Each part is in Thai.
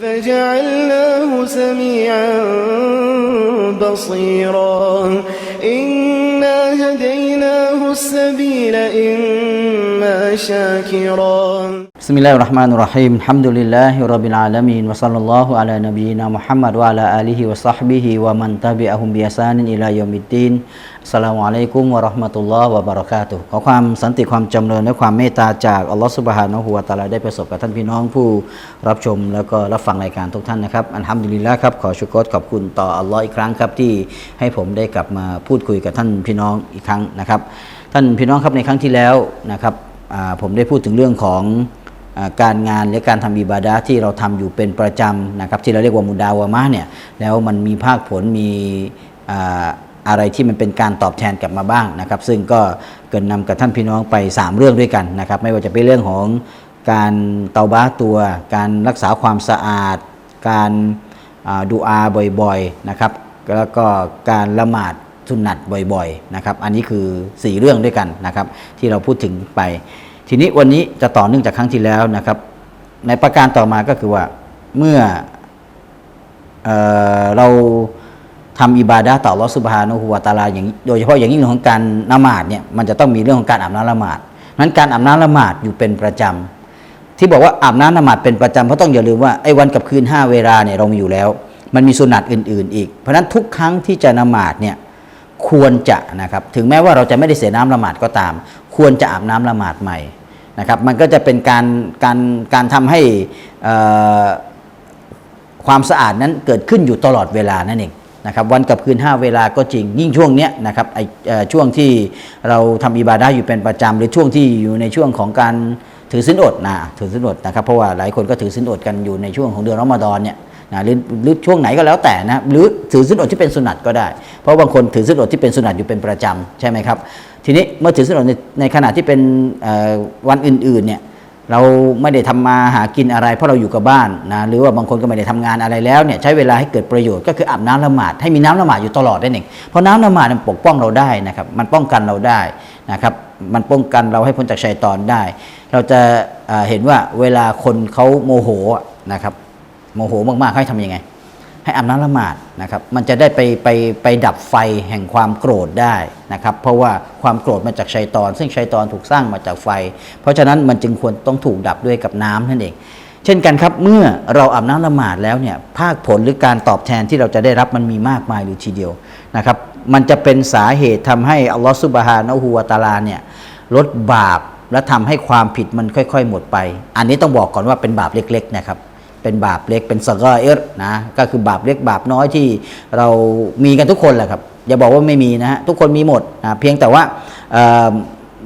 فجعلناه سميعا بصيرا. إنا هديناه السبيل إما شاكرا บิสมิลลาฮิรเราะห์มานุรเราะฮีมฮัมดุลิลลาฮิร็อบบิลอาลามีนวะศ็อลลัลลอฮุอะลานบีนามุฮัมมัดวะอะลาอาลิฮิวะศ็อฮบิฮิวะมันตะบิอะฮุมบิอิหซานินอิลายอมิดดีนอัสสลามุอะลัยกุมวะเราะห์มะตุลลอฮ์วะบะเราะกาตุฮ์ขอความสันติความจำเริญและความเมตตาจากอัลลอฮ์ซุบฮานะฮูวะตะอาลาได้ประสบกับท่านพี่น้องผู้รับชมแล้วก็รับฟังรายการทุกท่านนะครับอัลฮัมดุลิลละครับขอชุกรขอบคุณต่ออัลลอฮ์อีกครั้งครับที่ให้ผมได้กลับมาพูดคุยกับท่านพี่น้องอีกครั้งนะครับ ท่านพี่น้องครับในครั้งที่แล้วนะครับผมได้พูดถึงเรื่องของ การงานและการทำอิบาดะที่เราทำอยู่เป็นประจำนะครับที่เราเรียกว่ามุดาวามะเนี่ยแล้วมันมีภาคผลมีอะไรที่มันเป็นการตอบแทนกลับมาบ้างนะครับ ซึ่งก็เกินนำกับท่านพี่น้องไป 3 เรื่องด้วยกันนะครับไม่ว่าจะเป็นเรื่องของการเตาบะห์ตัว การรักษาความสะอาด การอ่าดูอาบ่อยๆนะครับแล้วก็การละหมาดสุนนัตบ่อยๆนะครับอันนี้คือ 4 เรื่องด้วยกันนะครับที่เราพูดถึงไป ทีนี้วันนี้จะต่อเนื่องจากครั้งที่แล้วนะครับ ในประการต่อมาก็คือว่าเมื่อเออเราทำอิบาดะต่ออัลลอสุบฮานะฮูวตาลาอย่างโดยเฉพาะอย่างยิ่งเรื่องของการละหมาดเนี่ยมันจะต้องมีเรื่องของการอาบน้ำละหมาดนั้นการอาบน้ำละหมาดอยู่เป็นประจำที่บอกว่าอาบน้ำละหมาดเป็นประจำเพราะต้องอย่าลืมว่าไอ้วันกับคืนห้าเวลาเนี่ยเรามีอยู่แล้ว มันมีสุนัตอื่น ๆ อีก เพราะฉะนั้นทุกครั้งที่จะละหมาดเนี่ยควรจะนะครับถึงแม้ว่าเราจะไม่ได้เสียน้ำละหมาดก็ตาม ควรจะอาบน้ำละหมาดใหม่ นะครับมันก็จะเป็นการการการทำให้ความสะอาดนั้นเกิดขึ้นอยู่ตลอดเวลานั่นเองนะครับวันกับคืน 5 เวลาก็จริงยิ่งช่วงเนี้ยนะครับไอช่วงที่เราทำอิบาดะอยู่เป็นประจำหรือช่วงที่อยู่ในช่วงของการถือศีลอดนะถือศีลอดนะครับเพราะว่าหลายคนก็ถือศีลอดกันอยู่ในช่วงของเดือนรอมฎอนเนี่ยนะหรือหรือช่วงไหนก็แล้วแต่นะหรือถือสินอดที่เป็นสุนัตก็ได้ เพราะบางคนถือสินอดที่เป็นสุนัตอยู่เป็นประจำใช่ไหมครับ ทีนี้เมื่อถือสินอดในในขณะที่เป็นวันอื่นๆเนี่ยเราไม่ได้ทำมาหากินอะไร เพราะเราอยู่กับบ้านนะหรือว่าบางคนก็ไม่ได้ทำงานอะไรแล้วเนี่ยใช้เวลาให้เกิดประโยชน์ก็คืออาบน้ำละหมาดให้มีน้ำละหมาดอยู่ตลอดนั่นเองเพราะน้ำละหมาดมันปกป้องเราได้นะครับมันป้องกันเราได้นะครับมันป้องกันเราให้พ้นจากชัยตอนได้ เราจะเห็นว่าเวลาคนเขาโมโหนะครับโมโหมากๆให้ทำยังไง ให้อาบน้ำละหมาดนะครับ มันจะได้ไปไปไปดับไฟแห่งความโกรธได้นะครับ เพราะว่าความโกรธมาจากชัยตอน ซึ่งชัยตอนถูกสร้างมาจากไฟ เพราะฉะนั้นมันจึงควรต้องถูกดับด้วยกับน้ำนั่นเอง เช่นกันครับ เมื่อเราอาบน้ำละหมาดแล้วเนี่ยภาคผลหรือการตอบแทนที่เราจะได้รับมันมีมากมายเลยทีเดียวนะครับ มันจะเป็นสาเหตุทำให้อัลลอฮฺซุบฮานะฮูวะตาลาเนี่ยลดบาปและทำให้ความผิดมันค่อย ๆ หมดไป อันนี้ต้องบอกก่อนว่าเป็นบาปเล็ก ๆ นะครับ เป็นบาปเล็กเป็นสกอเอรนะก็คือบาปเล็กบาปน้อยที่เรามีกันทุกคนแหละครับ อย่าบอกว่าไม่มีนะฮะทุกคนมีหมดนะเพียงแต่ว่า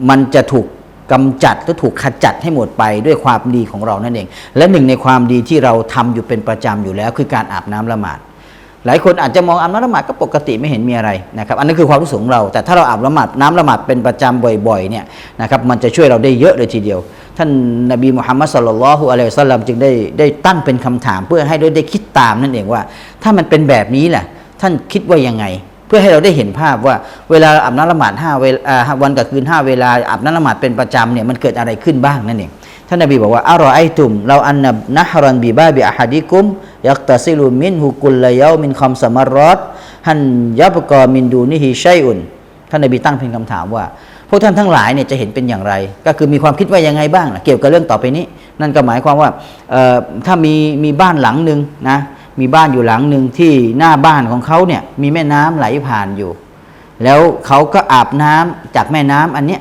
มันจะถูกกำจัดหรือถูกขจัดให้หมดไปด้วยความดีของเรานั่นเอง และหนึ่งในความดีที่เราทำอยู่เป็นประจำอยู่แล้ว คือการอาบน้ำละหมาด หลายคนอาจจะมองอาบน้ำละหมาดก็ปกติไม่เห็นมีอะไรนะครับ อันนั้นคือความรู้สึกของเรา แต่ถ้าเราอาบละหมาดน้ำละหมาดเป็นประจำบ่อยๆเนี่ยนะครับมันจะช่วยเราได้เยอะเลยทีเดียว ท่านนบีมุฮัมมัดสุลลัลฮุอะลัยฮิสัลลัมจึงได้ได้ตั้งเป็นคำถามเพื่อให้เราได้คิดตามนั่นเองว่า ถ้ามันเป็นแบบนี้แหละท่านคิดว่ายังไง เพื่อให้เราได้เห็นภาพว่าเวลาอาบน้ำละหมาดห้าเวล่าวันกับคืนห้าเวลาอาบน้ำละหมาดเป็นประจำเนี่ยมันเกิดอะไรขึ้นบ้างนั่นเอง ท่านนบีบอกว่าอารอไอตุมเราอันนับนะฮรันบีบาบิอะฮัดิกุมยักตะซิลุมินฮุกุลลายามินคอมสมารอดฮันยับกอมินดูนิฮิชัยอุนท่านนบีตั้งเพียงคำถามว่า พวกท่านทั้งหลายเนี่ยจะเห็นเป็นอย่างไร ก็คือมีความคิดว่ายังไงบ้างนะเกี่ยวกับเรื่องต่อไปนี้ นั่นก็หมายความว่าถ้ามีมีบ้านหลังหนึ่งนะมีบ้านอยู่หลังหนึ่งที่หน้าบ้านของเขาเนี่ยมีแม่น้ำไหลผ่านอยู่ แล้วเขาก็อาบน้ำจากแม่น้ำอันเนี้ย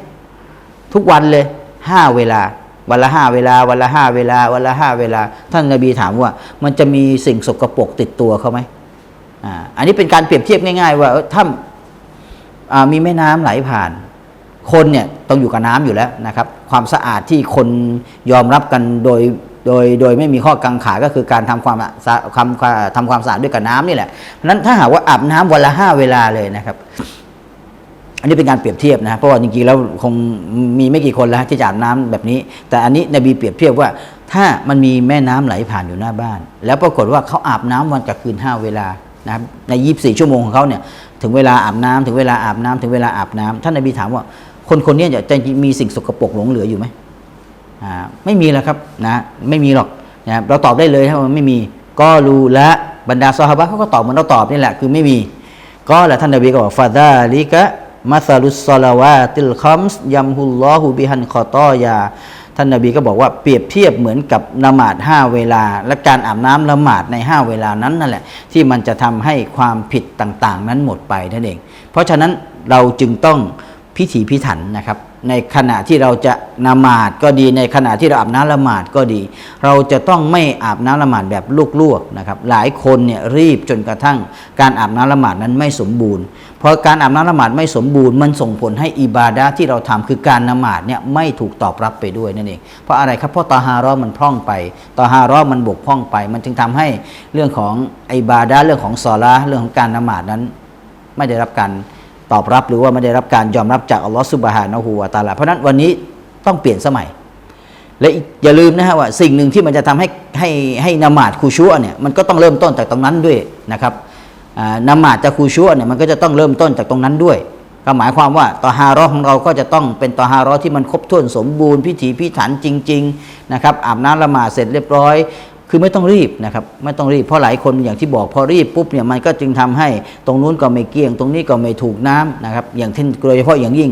ทุกวันเลยห้าเวลา วันละห้าเวลาวันละห้าเวลาวันละห้าเวลา ท่านนบีถามว่า มันจะมีสิ่งสกปรกติดตัวเขาไหมอ่าอันนี้เป็นการเปรียบเทียบง่าย ๆ ว่าถ้ามีแม่น้ำไหลผ่าน คนเนี่ยต้องอยู่กับน้ำอยู่แล้วนะครับ ความสะอาดที่คนยอมรับกันโดยโดยโดยไม่มีข้อกังขาก็คือการทำความทำความทำความสะอาดด้วยกับน้ำนี่แหละเพราะฉะนั้นถ้าหากว่าอาบน้ำวันละห้าเวลาเลยนะครับ อันนี้เป็นการเปรียบเทียบนะเพราะว่าจริงๆแล้วคงมีไม่กี่คนแล้วที่จะอาบน้ำแบบนี้ แต่อันนี้นบีเปรียบเทียบว่า ถ้ามันมีแม่น้ำไหลผ่านอยู่หน้าบ้าน แล้วปรากฏว่าเขาอาบน้ำวันกับคืนห้าเวลานะครับในยีิบสี่ชั่วโมงของเขาเนี่ยถึงเวลาอาบน้ำถึงเวลาอาบน้ำถึงเวลาอาบน้ำท่านนบีถามว่า คนคนนี้จะมีสิ่งสกปรกหลงเหลืออยู่ไหมอ่าไม่มีแล้วครับนะไม่มีหรอกนะครับเราตอบได้เลยถ้าไม่มีก็รู้และบรรดาซอฮาบะเขาก็ตอบเหมือนเราตอบนี่แหละคือไม่มี ก็แหละท่านนบีก็บอกฟาดาลิกะ มัสลุสซลาวาติลคอมส์ยัมฮุลลอฮูบิฮันคอตอยา ท่านนบีก็บอกว่าเปรียบเทียบเหมือนกับละหมาดห้าเวลา และการอาบน้ำละหมาดในห้าเวลานั้นนั่นแหละ ที่มันจะทำให้ความผิดต่างๆ นั้นหมดไปนั่นเอง เพราะฉะนั้นเราจึงต้องพิถีพิถันนะครับ ในขณะที่เราจะนมาดก็ดีในขณะที่เราอาบน้ำละหมาดก็ดี เราจะต้องไม่อาบน้ำละหมาดแบบลวกๆนะครับหลายคนเนี่ยรีบจนกระทั่ง การอาบน้ำละหมาดนั้นไม่สมบูรณ์เพราะการอาบน้ำละหมาดไม่สมบูรณ์มันส่งผลให้อิบาดะที่เราทำคือการละหมาดเนี่ยไม่ถูกตอบรับไปด้วยนั่นเองเพราะอะไรครับเพราะตอฮารอมันพร่องไปตอฮารอมันบกพร่องไป มันจึงทำให้เรื่องของอิบาดะเรื่องของซอลาเรื่องของการละหมาดนั้น ไม่ได้รับการ ตอบรับหรือว่าไม่ได้รับการยอมรับจากอัลลอฮฺซุบฮานะฮูวะตะอาลาเพราะนั้นวันนี้ต้องเปลี่ยนสมัย และอย่าลืมนะฮะว่าสิ่งหนึ่งที่มันจะทำให้ให้ให้นมาดคูชัวเนี่ยมันก็ต้องเริ่มต้นจากตรงนั้นด้วยนะครับอ่านมาดจะคูชัวเนี่ยมันก็จะต้องเริ่มต้นจากตรงนั้นด้วย ก็หมายความว่าตอฮารอของเราก็จะต้องเป็นตอฮารอที่มันครบถ้วนสมบูรณ์พิถีพิถันจริง ๆ นะครับอาบน้ำละหมาดเสร็จเรียบร้อย คือไม่ต้องรีบนะครับไม่ต้องรีบเพราะหลายคนอย่างที่บอกพอรีบปุ๊บเนี่ยมันก็จึงทำให้ตรงนู้นก็ไม่เกลี้ยง ตรงนี้ก็ไม่ถูกน้ำนะครับอย่างเช่นโดยเฉพาะอย่างยิ่ง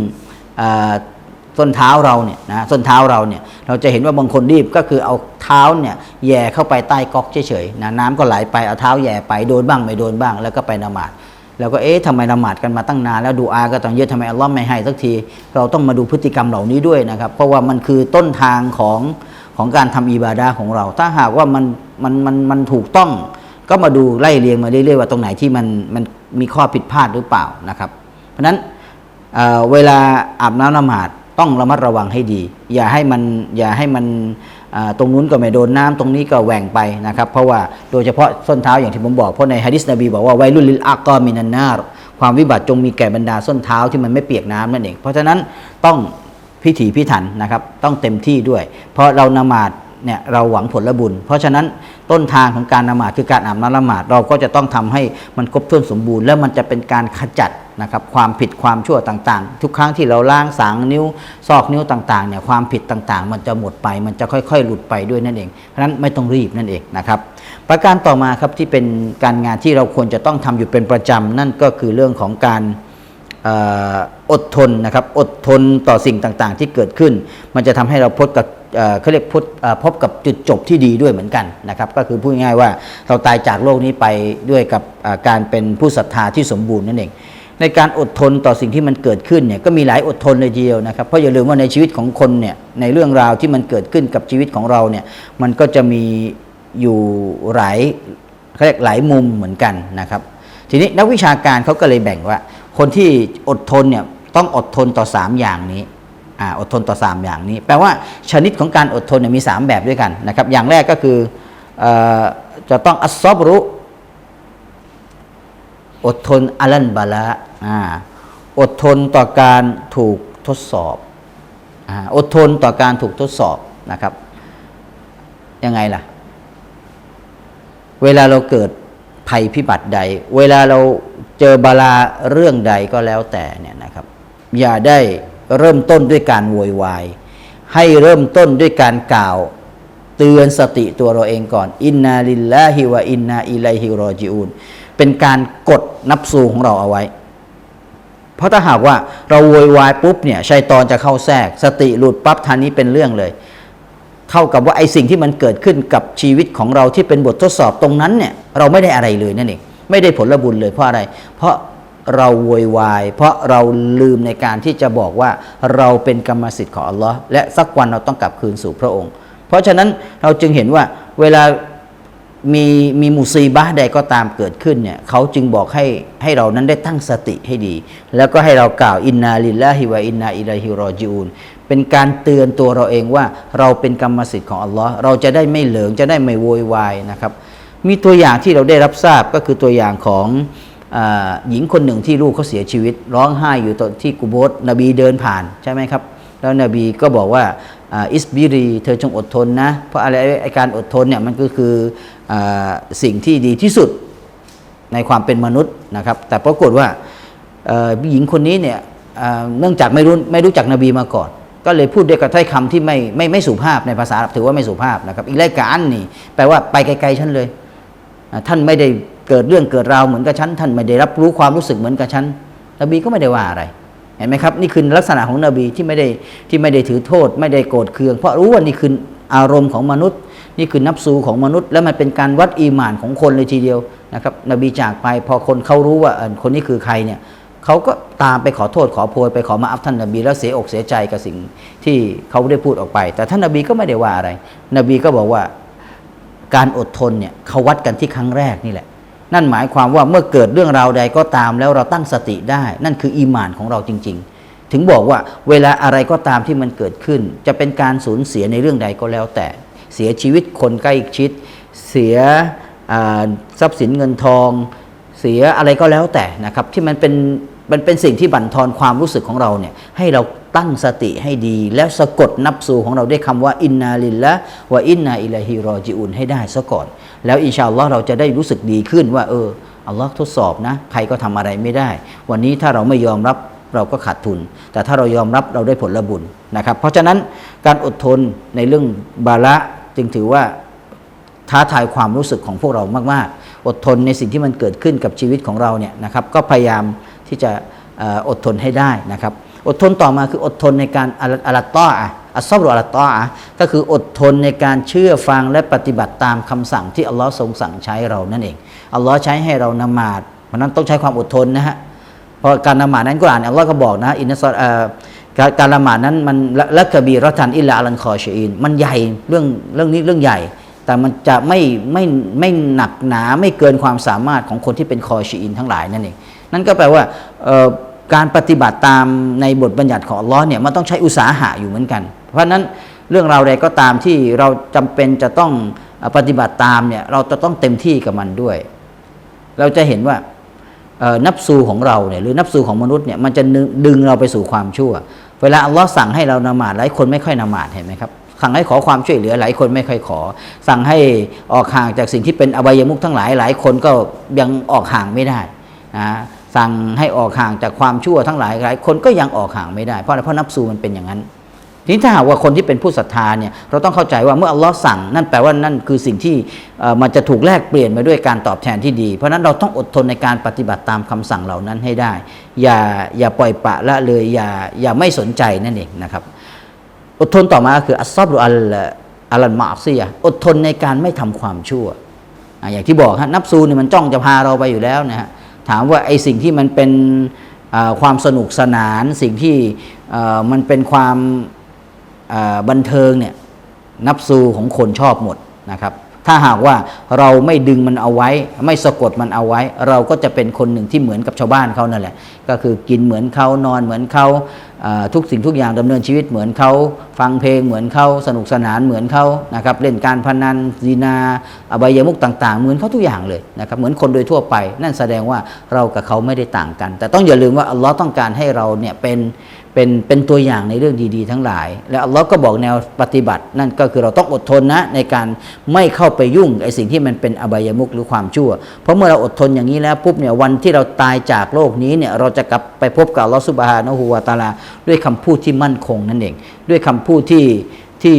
ส้นเท้าเราเนี่ยนะส้นเท้าเราเนี่ยเราจะเห็นว่าบางคนรีบก็คือเอาเท้าเนี่ยแย่เข้าไปใต้ก๊อกเฉยๆนะน้ำก็ไหลไปเอาเท้าแย่ไปโดนบ้างไม่โดนบ้าง แล้วก็ไปนมาดแล้วก็เอ๊ะทำไมละหมาดกันมาตั้งนานแล้วดูอาก็ต้องเยอะทำไมอัลลอฮ์ไม่ให้สักที เราต้องมาดูพฤติกรรมเหล่านี้ด้วยนะครับ เพราะว่ามันคือต้นทางของ ของการทำอิบาดาของเรา ถ้าหากว่ามันมันมันมันถูกต้องก็มาดูไล่เรียงมาเรื่อยๆว่าตรงไหนที่มันมันมีข้อผิดพลาดหรือเปล่านะครับ เพราะฉะนั้นเเวลาอาบน้ำละหมาดต้องระมัดระวังให้ดี อย่าให้มันอย่าให้มันตรงนู้นก็ไม่โดนน้ำตรงนี้ก็แหว่งไปนะครับ เพราะว่าโดยเฉพาะส้นเท้าอย่างที่ผมบอกเพราะในฮะดิษนบีบอกว่าไวรุลิลอากอมินันนารความวิบัติจงมีแก่บรรดาส้นเท้าที่มันไม่เปียกน้ำนั่นเองเพราะฉะนั้นต้อง พิถีพิถันนะครับ ต้องเต็มที่ด้วย เพราะเรานมาดเนี่ยเราหวังผลบุญ เพราะฉะนั้นต้นทางของการนมาดคือการอาบน้ำละหมาดเราก็จะต้องทำให้มันครบถ้วนสมบูรณ์ แล้วมันจะเป็นการขจัดนะครับความผิดความชั่วต่างๆ ทุกครั้งที่เราล้างสางนิ้วซอกนิ้วต่างๆเนี่ยความผิดต่างๆ มันจะหมดไป มันจะค่อยๆ หลุดไปด้วยนั่นเองเพราะฉะนั้นไม่ต้องรีบนั่นเองนะครับประการต่อมาครับที่เป็นการงานที่เราควรจะต้องทำอยู่เป็นประจำนั่นก็คือเรื่องของการ อดทนนะครับอดทนต่อสิ่งต่างๆ ที่เกิดขึ้น มันจะทำให้เราพบกับเเขาเรียกพบพบกับจุดจบที่ดีด้วยเหมือนกันนะครับก็คือพูดง่ายๆว่าเราตายจากโลกนี้ไปด้วยกับการเป็นผู้ศรัทธาที่สมบูรณ์นั่นเองในการอดทนต่อสิ่งที่มันเกิดขึ้นเนี่ยก็มีหลายอดทนเลยทีเดียวนะครับเพราะอย่าลืมว่าในชีวิตของคนเนี่ยในเรื่องราวที่มันเกิดขึ้นกับชีวิตของเราเนี่ยมันก็จะมีอยู่หลายเขาเรียกหลายมุมเหมือนกันนะครับ ทีนี้นักวิชาการเขาก็เลยแบ่งว่า คนที่อดทนเนี่ยต้องอดทนต่อ 3 อย่างนี้อ่าอดทนต่อ 3 อย่างนี้ แปลว่าชนิดของการอดทนเนี่ยมี 3 แบบด้วยกันนะครับ อย่างแรกก็คืออจะต้องอัสอบรุอดทนอัลันบาละอดทนต่อการถูกทดสอบอดทนต่อการถูกทดสอบนะครับยังไงล่ะ เวลาเราเกิด ภัยพิบัติใด เวลาเราเจอบาลาเรื่องใดก็แล้วแต่เนี่ยนะครับ อย่าได้เริ่มต้นด้วยการโวยวาย ให้เริ่มต้นด้วยการกล่าวเตือนสติตัวเราเองก่อน อินนาลิลลาฮิวะอินนาอิลัยฮิรอจิอูนเป็นการกดนับสูของเราเอาไว้ เพราะถ้าหากว่าเราโวยวายปุ๊บเนี่ยชัยตอนจะเข้าแทรก สติหลุดปั๊บทันนี้เป็นเรื่องเลย เท่ากับว่าไอสิ่งที่มันเกิดขึ้นกับชีวิตของเราที่เป็นบททดสอบตรงนั้นเนี่ยเราไม่ได้อะไรเลยนั่นเองไม่ได้ผลบุญเลยเพราะอะไร เพราะเราโวยวาย เพราะเราลืมในการที่จะบอกว่าเราเป็นกรรมสิทธิ์ของอัลลอฮ์และสักวันเราต้องกลับคืนสู่พระองค์ เพราะฉะนั้นเราจึงเห็นว่าเวลามีมีมุซีบะใดก็ตามเกิดขึ้นเนี่ยเขาจึงบอกให้ให้เรานั้นได้ตั้งสติให้ดี แล้วก็ให้เรากล่าวอินนาลิลลาฮิวะอินนาอิลัยฮิรอจิอูน เป็นการเตือนตัวเราเองว่าเราเป็นกรรมสิทธิ์ของอัลลอฮ์เราจะได้ไม่เหลิงจะได้ไม่โวยวายนะครับ มีตัวอย่างที่เราได้รับทราบก็คือตัวอย่างของอหญิงคนหนึ่งที่ลูกเขาเสียชีวิต ร้องไห้อยู่ตอนที่กุโบสนบีเดินผ่านใช่ไหมครับ แล้วนบีก็บอกว่าอิสบิรี เธอจงอดทนนะ เพราะอะไรไอการอดทนเนี่ยมันก็คืออสิ่งที่ดีที่สุดในความเป็นมนุษย์นะครับ แต่ปรากฏว่าหญิงคนนี้เนี่ยเนื่องจากไม่รู้ไม่รู้จักนบีมาก่อน ก็เลยพูดด้วยกับถ้อยคำที่ไม่ไม่ไม่สุภาพในภาษาถือว่าไม่สุภาพนะครับอีไลกาอันนี่แปลว่าไปไกลๆฉันเลย ท่านไม่ได้เกิดเรื่องเกิดราวเหมือนกับฉัน ท่านไม่ได้รับรู้ความรู้สึกเหมือนกับฉันนบีก็ไม่ได้ว่าอะไรเห็นไหมครับนี่คือลักษณะของนบีที่ไม่ได้ที่ไม่ได้ถือโทษ ไม่ได้โกรธเคือง เพราะรู้ว่านี่คืออารมณ์ของมนุษย์ นี่คือนับสูของมนุษย์ และมันเป็นการวัดอีหมานของคนเลยทีเดียวนะครับนบีจากไปพอคนเขารู้ว่าคนนี้คือใครเนี่ย เขาก็ตามไปขอโทษขอโพยไปขอมาอัพท่านนบีแล้วเสียอกเสียใจกับสิ่งที่เขาได้พูดออกไป แต่ท่านนบีก็ไม่ได้ว่าอะไร นบีก็บอกว่าการอดทนเนี่ยเขาวัดกันที่ครั้งแรกนี่แหละ นั่นหมายความว่าเมื่อเกิดเรื่องราวใดก็ตามแล้วเราตั้งสติได้ นั่นคืออีหมานของเราจริง ๆ ถึงบอกว่าเวลาอะไรก็ตามที่มันเกิดขึ้น จะเป็นการสูญเสียในเรื่องใดก็แล้วแต่ เสียชีวิตคนใกล้ชิด เสียทรัพย์สินเงินทอง เสียอะไรก็แล้วแต่นะครับที่มันเป็นมันเป็นสิ่งที่บั่นทอนความรู้สึกของเราเนี่ยให้เราตั้งสติให้ดี แล้วสะกดนับสูของเราด้วยคำว่าอินนาลิลละวะอินนาอิลฮิรอจิอุนให้ได้ซะก่อน แล้วอินชาอัลลอฮ์เราจะได้รู้สึกดีขึ้นว่า เอออัลลอฮ์ทดสอบนะ ใครก็ทำอะไรไม่ได้ วันนี้ถ้าเราไม่ยอมรับเราก็ขาดทุน แต่ถ้าเรายอมรับเราได้ผลบุญนะครับ เพราะฉะนั้นการอดทนในเรื่องบาละจึงถือว่าท้าทายความรู้สึกของพวกเรามากๆ อดทนในสิ่งที่มันเกิดขึ้นกับชีวิตของเราเนี่ยนะครับก็พยายามที่จะอดทนให้ได้นะครับอดทนต่อมาคืออดทนในการอะลตตออะอัซอบรุอะลัตตออะก็คืออดทนในการเชื่อฟังและปฏิบัติตามคำสั่งที่อัลลอฮ์ทรงสั่งใช้เรานั่นเองอัลลอฮ์ใช้ให้เรานมาดเพราะนั้นต้องใช้ความอดทนนะฮะเพราะการละหมาดนั้นกุรอานอัลลอฮ์ก็บอกนะอินัสซอลเอ่อการการละหมาดนั้นมันละกะบีรอทันอิลลาอัลันคอชีอินมันใหญ่เรื่องเรื่องนี้เรื่องใหญ่ แต่มันจะไม่ไม่ไม่หนักหนาไม่เกินความสามารถของคนที่เป็นคอชีอินทั้งหลายนั่นเองนั่นก็แปลว่าการปฏิบัติตามในบทบัญญัติของอัลลอฮ์เนี่ยมันต้องใช้อุตสาหะอยู่เหมือนกัน เพราะฉะนั้นเรื่องราวใดก็ตามที่เราจำเป็นจะต้องปฏิบัติตามเนี่ยเราจะต้องเต็มที่กับมันด้วย เราจะเห็นว่านับสูของเราเนี่ยหรือนับสูของมนุษย์เนี่ยมันจะดึงดึงเราไปสู่ความชั่ว เวลาอัลลอฮ์สั่งให้เรานมาดหลายคนไม่ค่อยนมาดเห็นไหมครับ สั่งให้ขอความช่วยเหลือหลายคนไม่ค่อยขอ สั่งให้ออกห่างจากสิ่งที่เป็นอบายมุขทั้งหลายหลายคนก็ยังออกห่างไม่ได้นะสั่งให้ออกห่างจากความชั่วทั้งหลายหลายคนก็ยังออกห่างไม่ได้ เพราะอะไรเพราะนับสูมันเป็นอย่างนั้นทีนี้ถ้าหากว่าคนที่เป็นผู้ศรัทธาเนี่ยเราต้องเข้าใจว่าเมื่ออัลลอฮ์สั่ง นั่นแปลว่านั่นคือสิ่งที่มันจะถูกแลกเปลี่ยนมาด้วยการตอบแทนที่ดี เพราะนั้นเราต้องอดทนในการปฏิบัติตามคำสั่งเหล่านั้นให้ได้ อย่าอย่าปล่อยปะละเลยอย่าอย่าไม่สนใจนั่นเองนะครับ อดทนต่อมาคืออัสซอบรุอัลอัลมาซียะอดทนในการไม่ทำความชั่ว อย่างที่บอกฮะนับซูนี่มันจ้องจะพาเราไปอยู่แล้วนะฮะถามว่าไอ้สิ่งที่มันเป็นความสนุกสนานสิ่งที่มันเป็นความบันเทิงเนี่ยนับซูของคนชอบหมดนะครับ ถ้าหากว่าเราไม่ดึงมันเอาไว้ ไม่สะกดมันเอาไว้ เราก็จะเป็นคนหนึ่งที่เหมือนกับชาวบ้านเขานั่นแหละ ก็คือกินเหมือนเขานอนเหมือนเขาทุกสิ่งทุกอย่างดำเนินชีวิตเหมือนเขาฟังเพลงเหมือนเขาสนุกสนานเหมือนเขานะครับเล่นการพนันซีนา อบายมุกต่าง ๆ เหมือนเขาทุกอย่างเลยนะครับเหมือนคนโดยทั่วไป นั่นแสดงว่าเรากับเขาไม่ได้ต่างกัน แต่ต้องอย่าลืมว่าอัลลอฮ์ต้องการให้เราเนี่ยเป็น เป็นเป็นตัวอย่างในเรื่องดีๆ ทั้งหลาย แล้วเราก็บอกแนวปฏิบัติ นั่นก็คือเราต้องอดทนนะในการไม่เข้าไปยุ่งไอ้สิ่งที่มันเป็นอบายมุกหรือความชั่ว เพราะเมื่อเราอดทนอย่างนี้แล้วปุ๊บเนี่ยวันที่เราตายจากโลกนี้เนี่ยเราจะกลับไปพบกับอัลอฮ์ซุบฮานะฮูวาตาลา ด้วยคำพูดที่มั่นคงนั่นเอง ด้วยคำพูดที่ ที่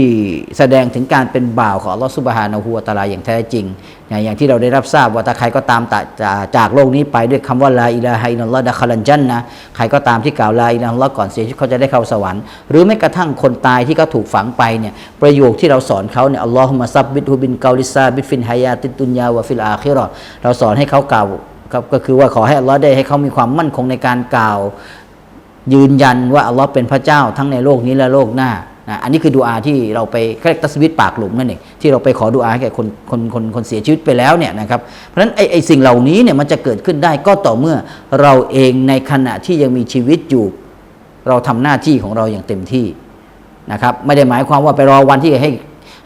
แสดงถึงการเป็นบ่าวของอัลลอฮ์ซุบฮานะฮูวาตาลาอย่างแท้จริงอย่างอย่างที่เราได้รับทราบว่าถ้าใครก็ตามตะจากจากโลกนี้ไปด้วยคำว่าลาอิลาฮะอิลลัลลอฮ์ดะคาลันจันนะใครก็ตามที่กล่าวลาอิลาฮะอิลลัลลอก่อนเสียชีวิตเขาจะได้เข้าสวรรค์ หรือแม้กระทั่งคนตายที่เขาถูกฝังไปเนี่ยประโยคที่เราสอนเขาเนี่ยอัลลอฮุมะซับบิดฮุบินกาลิซาบิฟินฮายาติดดุนยาวะฟิลอาคิเราะห์เราสอนให้เขากล่าวครับก็คือว่าขอให้อัลลอฮ์ได้ให้เขามีความมั่นคงในการกล่าว ยืนยันว่าอัลลอฮ์เป็นพระเจ้าทั้งในโลกนี้และโลกหน้า นะอันนี้คือดูอาที่เราไปเรียกตัสวิตปากหลุมนั่นเองที่เราไปขอดูอาให้แก่คนคนคนคนเสียชีวิตไปแล้วเนี่ยนะครับเพราะฉะนั้นไอ้ไอสิ่งเหล่านี้เนี่ยมันจะเกิดขึ้นได้ก็ต่อเมื่อเราเองในขณะที่ยังมีชีวิตอยู่ เราทำหน้าที่ของเราอย่างเต็มที่นะครับไม่ได้หมายความว่าไปรอวันที่ให้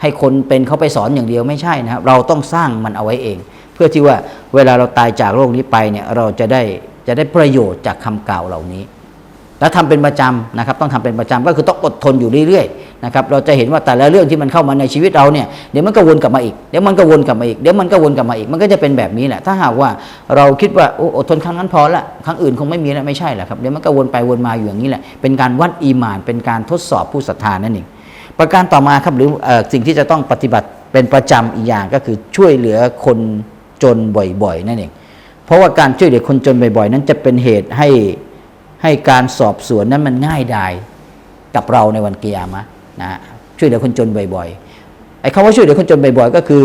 ให้คนเป็นเขาไปสอนอย่างเดียวไม่ใช่นะครับเราต้องสร้างมันเอาไว้เอง เพื่อที่ว่าเวลาเราตายจากโลกนี้ไปเนี่ยเราจะได้จะได้ประโยชน์จากคำกล่าวเหล่านี้ แล้วทำเป็นประจำนะครับต้องทำเป็นประจำก็คือต้องอดทนอยู่เรื่อยๆนะครับเราจะเห็นว่าแต่ละเรื่องที่มันเข้ามาในชีวิตเราเนี่ยเดี๋ยวมันก็วนกลับมาอีกเดี๋ยวมันก็วนกลับมาอีกเดี๋ยวมันก็วนกลับมาอีกมันก็จะเป็นแบบนี้แหละถ้าหากว่าเราคิดว่าโอ้อดทนครั้งนั้นพอละครั้งอื่นคงไม่มีแล้วไม่ใช่แหละครับเดี๋ยวมันก็วนไปวนมาอยู่อย่างนี้แหละเป็นการวัดอีมาน เป็นการทดสอบผู้ศรัทธานั่นเองประการต่อมาครับหรือสิ่งที่จะต้องปฏิบัติเป็นประจำอีกอย่างก็คือช่วยเหลือคนจนบ่อยๆนั่นเองเพราะว่าการช่วยเหลือคนจนบ่อยๆ นั้นจะเป็นเหตุให้ ให้การสอบสวนนั้นมันง่ายดายกับเราในวันเกิยามะนะช่วยเหลือคนจนบ่อยๆไอ้คำว่าช่วยเหลือคนจนบ่อยๆ ก็คือ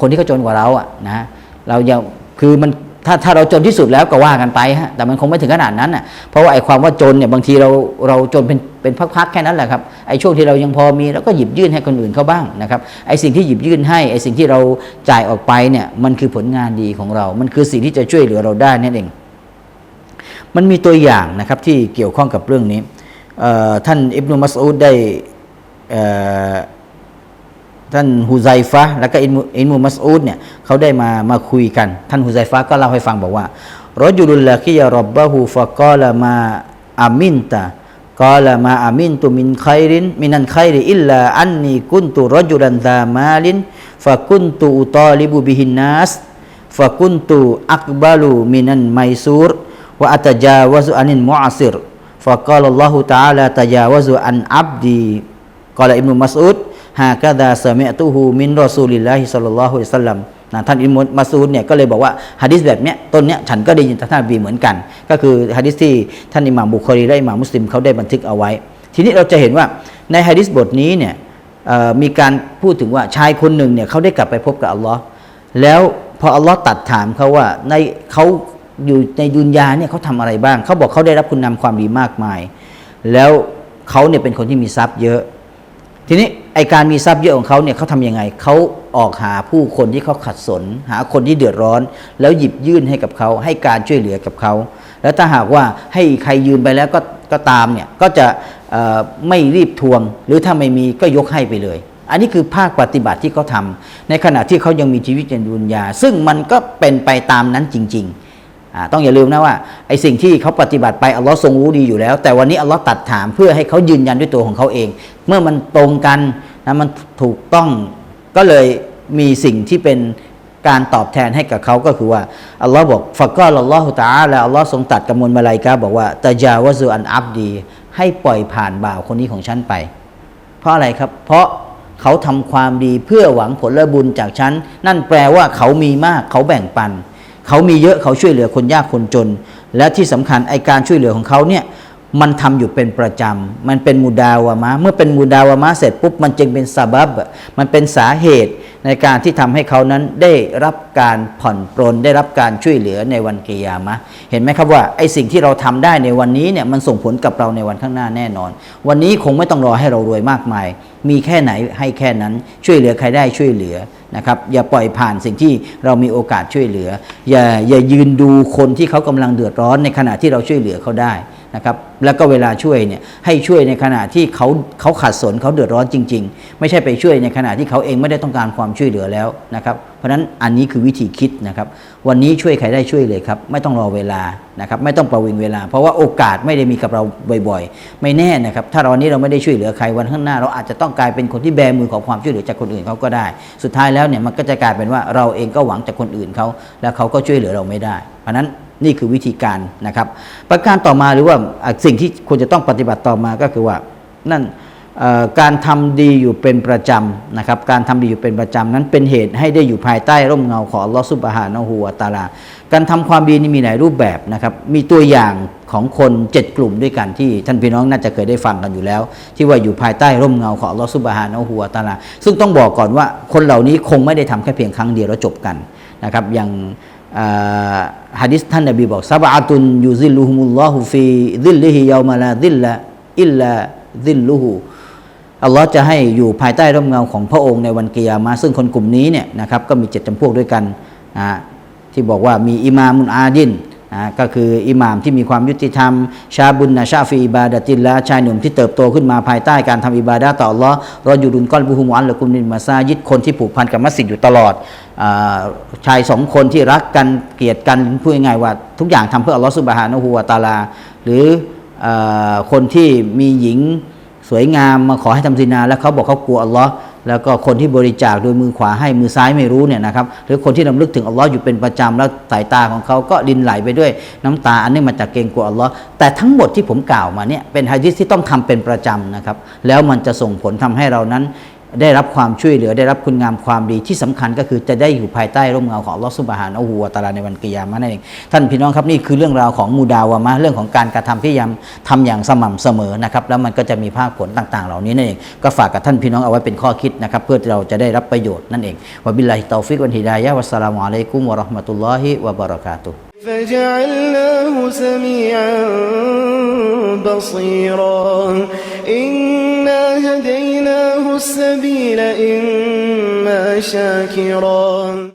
คนที่เขาจนกว่าเราอะนะเรายังคือมันถ้าถ้าเราจนที่สุดแล้วก็ว่ากันไปฮะแต่มันคงไม่ถึงขนาดนั้นอะเพราะว่าไอ้ความว่าจนเนี่ยบางทีเราเราจนเป็นเป็นพักๆแค่นั้นแหละครับไอ้ช่วงที่เรายังพอมีเราก็หยิบยื่นให้คนอื่นเขาบ้างนะครับไอ้สิ่งที่หยิบยื่นให้ไอ้สิ่งที่เราจ่ายออกไปเนี่ยมันคือผลงานดีของเรา มันคือสิ่งที่จะช่วยเหลือเราได้นั่นเอง มันมีตัวอย่างนะครับที่เกี่ยวข้องกับเรื่องนี้ท่านอิบนุมัสอูดได้ท่านฮุไซฟะและก็อิบนุอิบนุมัสอูดเนี่ยเขาได้มามาคุยกัน ท่านฮุไซฟะก็เล่าให้ฟังบอกว่ารจุลุลละกิยารบบะฮูฟะกาลามาอามินตะกาลามาอามินตุมินไครินมินันไคริอิลลาอันนีกุนตุรจุลันซามาลินฟะกุนตุอุตาลิบุบิฮินนัสฟะกุนตุอักบาลูมินันไมซูร wa atajawazu anil mu'asir faqala Allah ta'ala tajawazu an abdi qala Ibnu Mas'ud hakadha sami'tuhu min Rasulillah sallallahu alaihi wasallam นะท่านอิบนุมัสอูดเนี่ยก็เลยบอกว่าฮะดิษแบบเนี้ยต้นเนี้ยฉันก็ได้ยินจากท่านนบีเหมือนกัน ก็คือฮะดิษที่ท่านอิหม่ามบุคอรีและอิหม่ามมุสลิมเขาได้บันทึกเอาไว้ ทีนี้เราจะเห็นว่าในฮะดิษบทนี้เนี่ยมีการพูดถึงว่าชายคนหนึ่งเนี่ยเขาได้กลับไปพบกับอัลลอฮ์แล้วพออัลลอฮ์ตัดถามเขาว่าในเขา อยู่ในดุนยาเนี่ยเขาทำอะไรบ้าง เขาบอกเขาได้รับคุณนำความดีมากมาย แล้วเขาเนี่ยเป็นคนที่มีทรัพย์เยอะ ทีนี้ไอการมีทรัพย์เยอะของเขาเนี่ยเขาทำยังไงเขาออกหาผู้คนที่เขาขัดสน หาคนที่เดือดร้อน แล้วหยิบยื่นให้กับเขา ให้การช่วยเหลือกับเขา แล้วถ้าหากว่าให้ใครยืนไปแล้วก็ก็ตามเนี่ยก็จะไม่รีบทวง หรือถ้าไม่มีก็ยกให้ไปเลย อันนี้คือภาคปฏิบัติที่เขาทำในขณะที่เขายังมีชีวิตในดุนยา ซึ่งมันก็เป็นไปตามนั้นจริง ๆ ต้องอย่าลืมนะว่าไอ้สิ่งที่เขาปฏิบัติไปอัลลอฮ์ทรงรู้ดีอยู่แล้ว แต่วันนี้อัลลอฮ์ตัดถามเพื่อให้เขายืนยันด้วยตัวของเขาเอง เมื่อมันตรงกันนะมันถูกต้องก็เลยมีสิ่งที่เป็นการตอบแทนให้กับเขาก็คือว่าอัลลอฮ์บอกฟักกอลอัลลอฮฺตาแล้วอัลลอฮ์ทรงตัดกับมวลมาลายกาบอกว่าตาจาวะซูอันอับดี ให้ปล่อยผ่านบ่าวคนนี้ของฉันไป เพราะอะไรครับ เพราะเขาทำความดีเพื่อหวังผลบุญจากฉันนั่นแปลว่าเขามีมากเขาแบ่งปัน เขามีเยอะเขาช่วยเหลือคนยากคนจน และที่สำคัญไอการช่วยเหลือของเขาเนี่ย มันทำอยู่เป็นประจำ มันเป็นมูดาวามะ เมื่อเป็นมูดาวามะเสร็จปุ๊บ มันจึงเป็นซาบับ มันเป็นสาเหตุในการที่ทำให้เขานั้นได้รับการผ่อนปรนได้รับการช่วยเหลือในวันกิยามะ เห็นไหมครับว่าไอ้สิ่งที่เราทำได้ในวันนี้เนี่ยมันส่งผลกับเราในวันข้างหน้าแน่นอน วันนี้คงไม่ต้องรอให้เรารวยมากมาย มีแค่ไหนให้แค่นั้นช่วยเหลือใครได้ช่วยเหลือนะครับอย่าปล่อยผ่านสิ่งที่เรามีโอกาสช่วยเหลือ อย่าอย่ายืนดูคนที่เขากำลังเดือดร้อนในขณะที่เราช่วยเหลือเขาได้ นะครับแล้วก็เวลาช่วยเนี่ยให้ช่วยในขณะที่เขาเขาขัดสนเขาเดือดร้อนจริง ๆ ไม่ใช่ไปช่วยในขณะที่เขาเองไม่ได้ต้องการความช่วยเหลือแล้วนะครับเพราะฉะนั้นอันนี้คือวิธีคิดนะครับวันนี้ช่วยใครได้ช่วยเลยครับไม่ต้องรอเวลานะครับไม่ต้องประวิงเวลา เพราะว่าโอกาสไม่ได้มีกับเราบ่อยๆ ไม่แน่นะครับถ้าเราวันนี้เราไม่ได้ช่วยเหลือใครวันข้างหน้า เราอาจจะต้องกลายเป็นคนที่แบมือของความช่วยเหลือจากคนอื่นเขาก็ได้ สุดท้ายแล้วเนี่ยมันก็จะกลายเป็นว่าเราเองก็หวังจากคนอื่นเขาแล้วเขาก็ช่วยเหลือเราไม่ได้ เพราะฉะนั้น นี่คือวิธีการนะครับ ประการต่อมาหรือว่าสิ่งที่ควรจะต้องปฏิบัติต่อมาก็คือว่านั่นการทำดีอยู่เป็นประจำนะครับ การทำดีอยู่เป็นประจำนั้นเป็นเหตุให้ได้อยู่ภายใต้ร่มเงาของลอฮฺซุบฮานะฮูวตาลา การทำความดีนี่มีหลายรูปแบบนะครับ มีตัวอย่างของคนเจ็ดกลุ่มด้วยกันที่ท่านพี่น้องน่าจะเคยได้ฟังกันอยู่แล้ว ที่ว่าอยู่ภายใต้ร่มเงาของลอฮฺซุบฮานะฮูวตาลา ซึ่งต้องบอกก่อนว่าคนเหล่านี้คงไม่ได้ทำแค่เพียงครั้งเดียวแล้วจบกันนะครับอย่าง ฮะดิษท่านนบีบอกซาบะตุนยูซิลลุฮุมุลลอฮุฟีซิลลิฮิยามาลาซิลละอิลลาซิลลุฮูอัลลอฮ์จะให้อยู่ภายใต้ร่มเงาของพระองค์ในวันกิยามาซึ่งคนกลุ่มนี้เนี่ยนะครับก็มีเจ็ดจำพวกด้วยกันนะที่บอกว่ามีอิมามุนอาดิน ก็คืออิหม่ามที่มีความยุติธรรม ชาบุญนะชาฟีอิบาดติลละชายหนุ่มที่เติบโตขึ้นมาภายใต้การทำอิบาดะต่ออัลลอฮ์รออยู่ดุนก้อนบุฮุมอัลละกุมนินมาซายิดคนที่ผูกพันกับมัสยิดอยู่ตลอดอชายสองคนที่รักกันเกลียดกันพูดง่ายๆว่า ทุกอย่างทำเพื่ออัลลอฮ์ซุบฮานะฮูวะตาลา หรืออคนที่มีหญิงสวยงามมาขอให้ทำซินา แล้วเขาบอกเขากลัวอัลลอฮ์ แล้วก็คนที่บริจาคโดยมือขวาให้มือซ้ายไม่รู้เนี่ยนะครับหรือคนที่ลำลึกถึงอัลลอฮ์อยู่เป็นประจำแล้วสายตาของเขาก็ดินไหลไปด้วยน้ำตาอันนี้มาจากเกรงกลัวอัลลอฮ์แต่ทั้งหมดที่ผมกล่าวมาเนี่ยเป็นฮะดิษที่ต้องทำเป็นประจำนะครับแล้วมันจะส่งผลทำให้เรานั้น ได้รับความช่วยเหลือได้รับคุณงามความดีที่สำคัญก็คือจะได้อยู่ภายใต้ร่มเงาของอัลลอฮฺสุบฮานะฮูวะตะอาลาในวันกิยามะห์นั่นเองท่านพี่น้องครับนี่คือเรื่องราวของมูดาวะมะห์เรื่องของการกระทำพยายามทำอย่างสม่ำเสมอนะครับแล้วมันก็จะมีภาคผลต่างๆ เหล่านี้นั่นเองก็ฝากกับท่านพี่น้องเอาไว้เป็นข้อคิดนะครับเพื่อเราจะได้รับประโยชน์นั่นเองวะบิลลาฮิตอฟิกวันฮิดายะฮ์วัสสลามุอะลัยกุมวะเราะห์มะตุลลอฮิวะบะเราะกาตุฮ์ فجعلناه سميعا بصيرا إنا هديناه السبيل إما شاكرا.